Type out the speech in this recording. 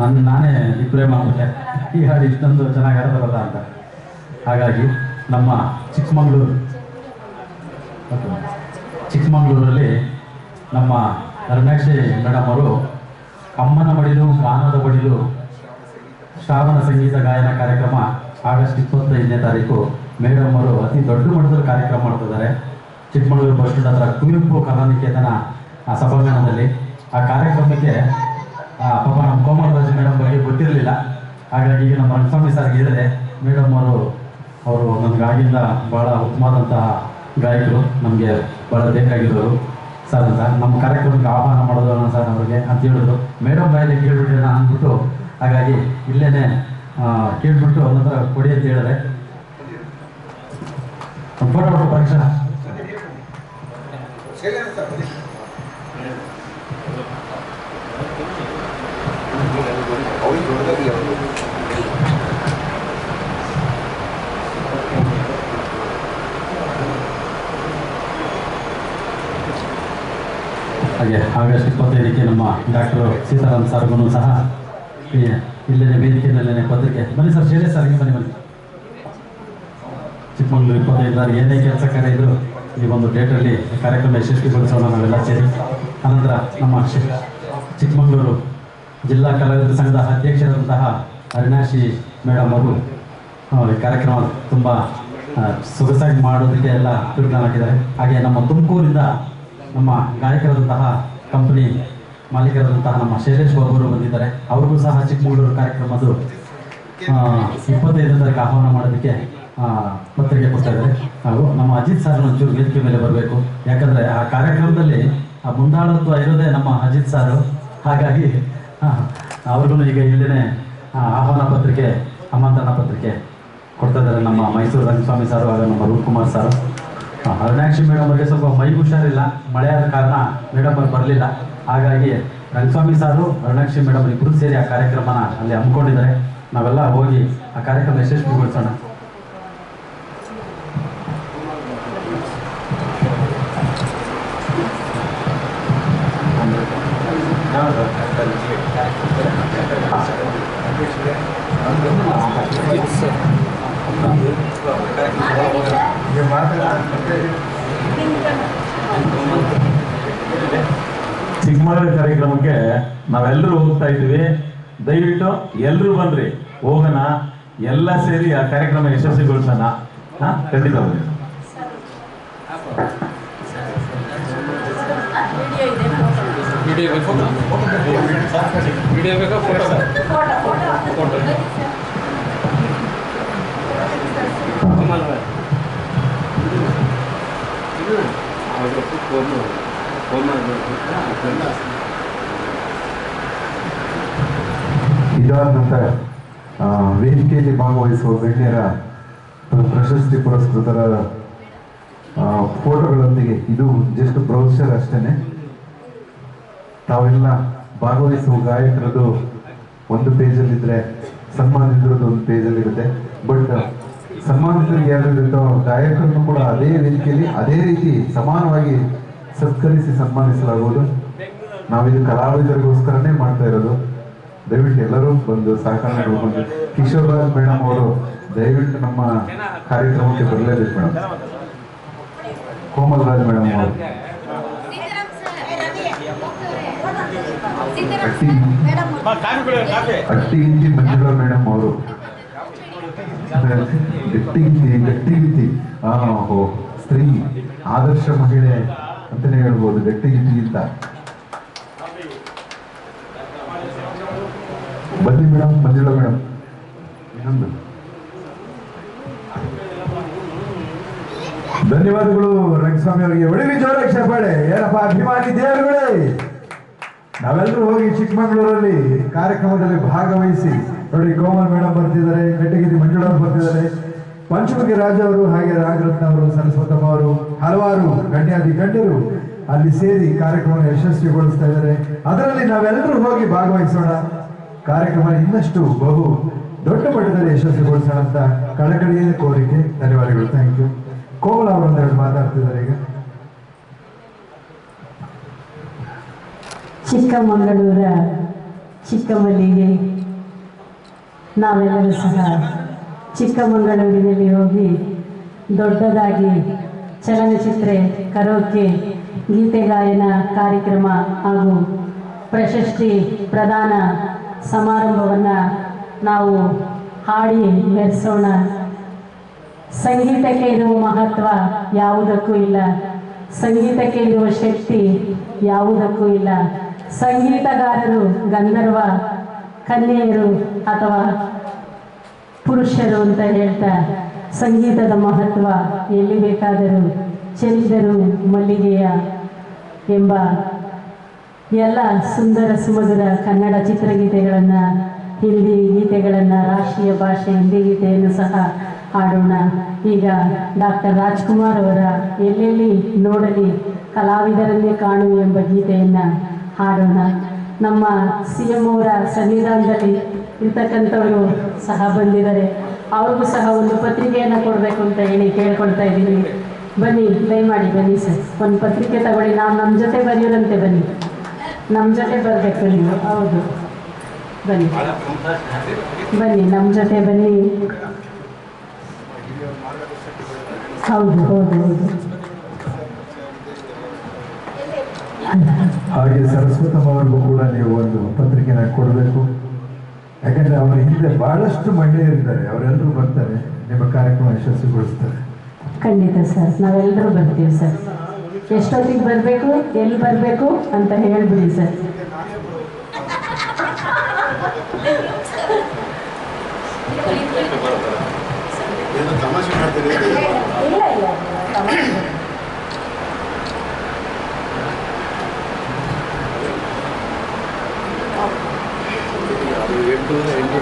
ನನ್ನ ನಾನೇ ರಿಪ್ಲೈ ಮಾಡಿದೆ ಈ ಹಾಡು ಇಷ್ಟೊಂದು ಚೆನ್ನಾಗಿ ಆಡ್ತಾರಲ್ಲ ಅಂತ. ಹಾಗಾಗಿ ನಮ್ಮ ಚಿಕ್ಕಮಗಳೂರು ಚಿಕ್ಕಮಗಳೂರಲ್ಲಿ ನಮ್ಮ ಅರುಣಾಕ್ಷಿ ಮೇಡಮ್ ಅವರು ಅಮ್ಮನ ಬಡಿಲು, ಗಾನದ ಬಡಿಲು, ಶ್ರಾವಣ ಸಂಗೀತ ಗಾಯನ ಕಾರ್ಯಕ್ರಮ ಆಗಸ್ಟ್ ಇಪ್ಪತ್ತೈದನೇ ತಾರೀಕು ಮೇಡಮ್ ಅವರು ಅತಿ ದೊಡ್ಡ ಮಟ್ಟದಲ್ಲಿ ಕಾರ್ಯಕ್ರಮ ಮಾಡ್ತಿದ್ದಾರೆ. ಚಿಕ್ಕಮಗಳೂರು ಬಸ್ ಸ್ಟ್ಯಾಂಡ್ ಹತ್ರ ಕುವೆಂಪು ಕಲಾನಿಕೇತನ ಆ ಸಭಾಂಗಣದಲ್ಲಿ. ಆ ಕಾರ್ಯಕ್ರಮಕ್ಕೆ ಪಾಪ ನಮ್ಮ ಕೋಮರಾಜ್ ರಾಜ್ ಮೇಡಮ್ ಬಗ್ಗೆ ಗೊತ್ತಿರಲಿಲ್ಲ. ಹಾಗಾಗಿ ಈಗ ನಮ್ಮ ರಂಗಸ್ವಾಮಿ ಸರ್ ಇದ್ದಾರೆ ಮೇಡಮ್ ಅವರು ಅವರು ನಮಗಾಗಿಂದ ಭಾಳ ಉತ್ತಮವಾದಂತಹ ಗಾಯಕರು. ನಮಗೆ ಭಾಳ ಬೇಕಾಗಿರೋರು ಸರ್ ಅಂತ ನಮ್ಮ ಕಾರ್ಯಕ್ರಮಕ್ಕೆ ಆಹ್ವಾನ ಮಾಡೋದು ಸರ್ ಅವ್ರಿಗೆ ಅಂತ ಹೇಳಿದ್ರು. ಮೇಡಮ್ ಬಾಯಲ್ಲಿ ಕೇಳ್ಬಿಟ್ರೆ ನಾನು ಅಂದ್ಬಿಟ್ಟು ಹಾಗಾಗಿ ಇಲ್ಲೇನೆ ಆ, ಕೇಳ್ಬಿಟ್ಟು ಹತ್ರ ಕೊಡಿ ಅಂತ ಹೇಳಿದ್ರೆ ಒಂದು ಫೋಟೋ ಹೊಟ್ಟು ಹಾಗೆ ಆಗಸ್ಟ್ ಇಪ್ಪತ್ತೈದಕ್ಕೆ ನಮ್ಮ ಡಾಕ್ಟರ್ ಸೀತಾರಾಮ್ ಸರ್ಗೂ ಸಹ ಇಲ್ಲೇ ವೇದಿಕೆಯಲ್ಲೇ ಪತ್ರಿಕೆ. ಬನ್ನಿ ಸರ್ ಸರ್, ಹಿಂಗೆ ಬನ್ನಿ ಬನ್ನಿ. ಚಿಕ್ಕಮಗಳೂರು ಇಪ್ಪತ್ತೈದು ಏನೇ ಕೆಲಸ ಕಾರ್ಯ ಈ ಒಂದು ಡೇಟಲ್ಲಿ ಕಾರ್ಯಕ್ರಮ ಯಶಸ್ವಿಗೊಳಿಸೋಣ ನಾವೆಲ್ಲ ಸೇರಿ. ಅನಂತರ ನಮ್ಮ ಚಿಕ್ಕಮಗಳೂರು ಜಿಲ್ಲಾ ಕಲಾವಿದರ ಸಂಘದ ಅಧ್ಯಕ್ಷರಾದಂತಹ ಅವಿನಾಶಿ ಮೇಡಮ್ ಅವರು ಈ ಕಾರ್ಯಕ್ರಮ ತುಂಬ ಸೊಗಸಾಗಿ ಮಾಡೋದಕ್ಕೆ ಎಲ್ಲ ಹಾಕಿದ್ದಾರೆ ಹಾಗೆ ನಮ್ಮ ತುಮಕೂರಿಂದ ನಮ್ಮ ಗಾಯಕರಾದಂತಹ ಕಂಪನಿ ಮಾಲೀಕರಾದಂತಹ ನಮ್ಮ ಶೈಲೇಶ್ ಬಾಬು ಅವರು ಬಂದಿದ್ದಾರೆ. ಅವ್ರಿಗೂ ಸಹ ಚಿಕ್ಕಮಗಳೂರು ಕಾರ್ಯಕ್ರಮದ್ದು ಆ, ಇಪ್ಪತ್ತೈದನೇ ತಾರೀಕು ಆಹ್ವಾನ ಮಾಡೋದಕ್ಕೆ ಪತ್ರಿಕೆ ಕೊಡ್ತಾ ಇದ್ದಾರೆ. ಹಾಗೂ ನಮ್ಮ ಅಜಿತ್ ಸರ್ ಒಂಚೂರು ವೇದಿಕೆ ಮೇಲೆ ಬರಬೇಕು. ಯಾಕಂದ್ರೆ ಆ ಕಾರ್ಯಕ್ರಮದಲ್ಲಿ ಆ ಮುಂದಾಳತ್ವ ಇರೋದೇ ನಮ್ಮ ಅಜಿತ್ ಸರ್. ಹಾಗಾಗಿ ಅವ್ರಿಗೂ ಈಗ ಇಲ್ಲೇ ಆಹ್ವಾನ ಪತ್ರಿಕೆ, ಆಮಂತ್ರಣ ಪತ್ರಿಕೆ ಕೊಡ್ತಾ ನಮ್ಮ ಮೈಸೂರು ರಂಗಸ್ವಾಮಿ ಸಾರು ಹಾಗೂ ನಮ್ಮ ರೂಪ್ ಕುಮಾರ್ ಸರ್. ಅರುಣಾಕ್ಷಿ ಮೇಡಮ್ ಅವರಿಗೆ ಸ್ವಲ್ಪ ಮೈ ಹುಷಾರಿಲ್ಲ ಮಳೆ ಆದ ಕಾರಣ ಮೇಡಮ್ ಅವ್ರು ಬರಲಿಲ್ಲ. ಹಾಗಾಗಿ ರಂಗಸ್ವಾಮಿ ಸಾರು, ಅರುಣಾಕ್ಷಿ ಮೇಡಮ್ ಇಬ್ಬರು ಸೇರಿ ಆ ಕಾರ್ಯಕ್ರಮನ ಅಲ್ಲಿ ಹಮ್ಮಿಕೊಂಡಿದ್ದಾರೆ. ನಾವೆಲ್ಲ ಹೋಗಿ ಆ ಕಾರ್ಯಕ್ರಮ ಯಶಸ್ವಿಗೊಳಿಸೋಣ. ಚಿಕ್ಕಮಗಳೂರು ಕಾರ್ಯಕ್ರಮಕ್ಕೆ ನಾವೆಲ್ಲರೂ ಹೋಗ್ತಾ ಇದ್ದೀವಿ. ದಯವಿಟ್ಟು ಎಲ್ಲರೂ ಬನ್ರಿ. ಹೋಗೋಣ. ಎಲ್ಲ ಸೇರಿ ಆ ಕಾರ್ಯಕ್ರಮ ಯಶಸ್ವಿಗೊಳಿಸೋಣ. ಹಾ ಖಂಡಿತ ಬನ್ನಿ. ವಿಡಿಯೋ ಫೋಟೋ ವಿಡಿಯೋ ಬೇಕಾ? ಫೋಟೋ ಫೋಟೋ ಆ, ವೇದಿಕೆಯಲ್ಲಿ ಭಾಗವಹಿಸುವ ಗಣ್ಯರ ಪ್ರಶಸ್ತಿ ಪುರಸ್ಕೃತರ ಫೋಟೋಗಳೊಂದಿಗೆ ಇದು ಜಸ್ಟ್ ಬ್ರೌಸರ್ ಅಷ್ಟೇನೆ. ತಾವೆಲ್ಲ ಭಾಗವಹಿಸುವ ಗಾಯಕರದ್ದು ಒಂದು ಪೇಜಲ್ಲಿದ್ರೆ ಸನ್ಮಾನಿತರದ್ದು ಒಂದು ಪೇಜಲ್ಲಿರುತ್ತೆ. ಬಟ್ ಸನ್ಮಾನಿತರಿಗೆ ಯಾರು ಇರುತ್ತೋ ಗಾಯಕರನ್ನು ಕೂಡ ಅದೇ ವೇದಿಕೆಯಲ್ಲಿ ಅದೇ ರೀತಿ ಸಮಾನವಾಗಿ ಸತ್ಕರಿಸಿ ಸನ್ಮಾನಿಸಲಾಗುವುದು. ನಾವಿದು ಕಲಾವಿದರಿಗೋಸ್ಕರನೇ ಮಾಡ್ತಾ ಇರೋದು. ದಯವಿಟ್ಟು ಎಲ್ಲರೂ ಬಂದು ಸಹಕಾರ ನೀಡಬೇಕು ಕಿಶೋರ್ ರಾಜ್ ಮೇಡಮ್ ಅವರು ದಯವಿಟ್ಟು ನಮ್ಮ ಕಾರ್ಯಕ್ರಮಕ್ಕೆ ಬರಲೇಬೇಕು ಮೇಡಮ್. ಕೋಮಲ್ ರಾಜ್ ಮೇಡಮ್ ಅವರು. ಅಟ್ಟಿ ಅಟ್ಟಿಗಿಂತಿ ಮಂಜುಳಾ ಮೇಡಮ್ ಅವರು. ಗಟ್ಟಿಗಿತಿ ಗಟ್ಟಿಗಿತಿ ಹೋ ಸ್ತ್ರೀ, ಆದರ್ಶ ಮಹಿಳೆ ಅಂತಲೇ ಹೇಳ್ಬೋದು ಗಟ್ಟಿಗಿಂತಿಗಿಂತ ಬನ್ನಿ ಮೇಡಮ್ ಬಂದಿಲ್ಲ ಮೇಡಮ್. ಇನ್ನೊಂದು ಧನ್ಯವಾದಗಳು, ರಂಗಸ್ವಾಮಿ ಅವರಿಗೆ. ಒಳಗೆ ಜೋರ ಕ್ಷಪಾಳೆ. ಏನಪ್ಪ, ಅಭಿಮಾನಿ ದೇವರುಗಳೇ. ನಾವೆಲ್ಲರೂ ಹೋಗಿ ಚಿಕ್ಕಮಗಳೂರಲ್ಲಿ ಕಾರ್ಯಕ್ರಮದಲ್ಲಿ ಭಾಗವಹಿಸಿ. ನೋಡಿ, ಕೋಮಲ್ ಮೇಡಮ್ ಬರ್ತಿದ್ದಾರೆ, ಕಟ್ಟಗಿರಿ ಮಂಜುಳಾ ಬರ್ತಿದ್ದಾರೆ. ಪಂಚಮುಖಿ ರಾಜ ಅವರು ಹಾಗೆ ರಾಘರತ್ನ ಅವರು, ಸರಸ್ವತಮ್ಮ ಅವರು, ಹಲವಾರು ಗಣ್ಯಾದಿ ಗಣ್ಯರು ಅಲ್ಲಿ ಸೇರಿ ಕಾರ್ಯಕ್ರಮ ಯಶಸ್ವಿಗೊಳಿಸ್ತಾ ಇದ್ದಾರೆ. ಅದರಲ್ಲಿ ನಾವೆಲ್ಲರೂ ಹೋಗಿ ಭಾಗವಹಿಸೋಣ. ಕಾರ್ಯಕ್ರಮ ಇನ್ನಷ್ಟು ಬಹು ದೊಡ್ಡ ಮಟ್ಟದಲ್ಲಿ ಯಶಸ್ವಿಗೊಳಿಸೋಣ ಅಂತ ಕೋರಿಕೆ, ಧನ್ಯವಾದಗಳು. ಥ್ಯಾಂಕ್ ಯು ಕೋಮಲ ಅವರೊಂದೆರಡು ಮಾತಾಡ್ತಿದ್ದಾರೆ ಈಗ. ಚಿಕ್ಕಮಗಳೂರ, ಚಿಕ್ಕಮಲ್ಲಿಗೆ ನಾವೆಲ್ಲರೂ ಸಹ ಚಿಕ್ಕಮಗಳೂರಿನಲ್ಲಿ ಹೋಗಿ ದೊಡ್ಡದಾಗಿ ಚಲನಚಿತ್ರ, ಕರೋಕೆ, ಗೀತೆ ಗಾಯನ ಕಾರ್ಯಕ್ರಮ ಹಾಗೂ ಪ್ರಶಸ್ತಿ ಪ್ರದಾನ ಸಮಾರಂಭವನ್ನು ನಾವು ಹಾಡಿ ಮೆರೆಸೋಣ. ಸಂಗೀತಕ್ಕೆ ಇರುವ ಮಹತ್ವ ಯಾವುದಕ್ಕೂ ಇಲ್ಲ. ಸಂಗೀತಕ್ಕೆ ಇರುವ ಶಕ್ತಿ ಯಾವುದಕ್ಕೂ ಇಲ್ಲ. ಸಂಗೀತಗಾರರು ಗಂಧರ್ವ, ಕನ್ಯೆಯರು ಅಥವಾ ಪುರುಷರು ಅಂತ ಹೇಳ್ತಾ ಸಂಗೀತದ ಮಹತ್ವ ಎಲ್ಲಿ ಬೇಕಾದರೂ ಚೆಲ್ಲಿದರು ಮಲ್ಲಿಗೆಯ ಎಂಬ ಎಲ್ಲ ಸುಂದರ ಸುಮಧುರ ಕನ್ನಡ ಚಿತ್ರಗೀತೆಗಳನ್ನು, ಹಿಂದಿ ಗೀತೆಗಳನ್ನು, ರಾಷ್ಟ್ರೀಯ ಭಾಷೆ ಹಿಂದಿ ಗೀತೆಯನ್ನು ಸಹ ಹಾಡೋಣ. ಈಗ ಡಾಕ್ಟರ್ ರಾಜ್ಕುಮಾರ್ ಅವರ ಎಲ್ಲೆಲ್ಲಿ ನೋಡಲಿ, ಕಲಾವಿದರನ್ನೇ ಕಾಣು ಎಂಬ ಗೀತೆಯನ್ನು ಹಾಡೋಣ. ನಮ್ಮ ಸಿ ಎಂ ಅವರ ಸನ್ನಿಧಾನದಲ್ಲಿ ಇರ್ತಕ್ಕಂಥವರು ಸಹ ಬಂದಿದ್ದಾರೆ. ಅವ್ರಿಗೂ ಸಹ ಒಂದು ಪತ್ರಿಕೆಯನ್ನು ಕೊಡಬೇಕು ಅಂತ ಹೇಳಿ ಕೇಳ್ಕೊಳ್ತಾ ಇದ್ದೀನಿ. ಬನ್ನಿ, ದಯಮಾಡಿ ಬನ್ನಿ ಸರ್. ಒಂದು ಪತ್ರಿಕೆ ತಗೊಳ್ಳಿ. ನಾವು ನಮ್ಮ ಜೊತೆ ಬರೆಯೋರಂತೆ ಬನ್ನಿ. ನಮ್ಮ ಜೊತೆ ಬರಬೇಕು ನೀವು ಹೌದು. ಬನ್ನಿ. ಬನ್ನಿ ನಮ್ಮ ಜೊತೆ ಬನ್ನಿ. ಹೌದು ಹೌದು ಹೌದು. ಹಾಗೆ ಸರಸ್ವತಮ್ಮ ಅವ್ರಿಗೂ ಕೂಡ ನೀವು ಒಂದು ಪತ್ರಿಕೆನ ಕೊಡಬೇಕು. ಯಾಕಂದ್ರೆ ಅವರ ಹಿಂದೆ ಬಹಳಷ್ಟು ಮಹಿಳೆಯರಿದ್ದಾರೆ ಅವರೆಲ್ಲರೂ ಬರ್ತಾರೆ. ನಿಮ್ಮ ಕಾರ್ಯಕ್ರಮ ಯಶಸ್ವಿಗೊಳಿಸ್ತಾರೆ. ಖಂಡಿತ ಸರ್. ನಾವೆಲ್ಲರೂ ಬರ್ತೀವಿ ಸರ್. ಎಷ್ಟೊತ್ತಿಗೆ ಬರಬೇಕು ಎಲ್ಲಿ ಬರಬೇಕು ಅಂತ ಹೇಳ್ಬಿಡಿ ಸರ್. ಇಲ್ಲ ಇಲ್ಲ ಎಂಟು ಎಂಟು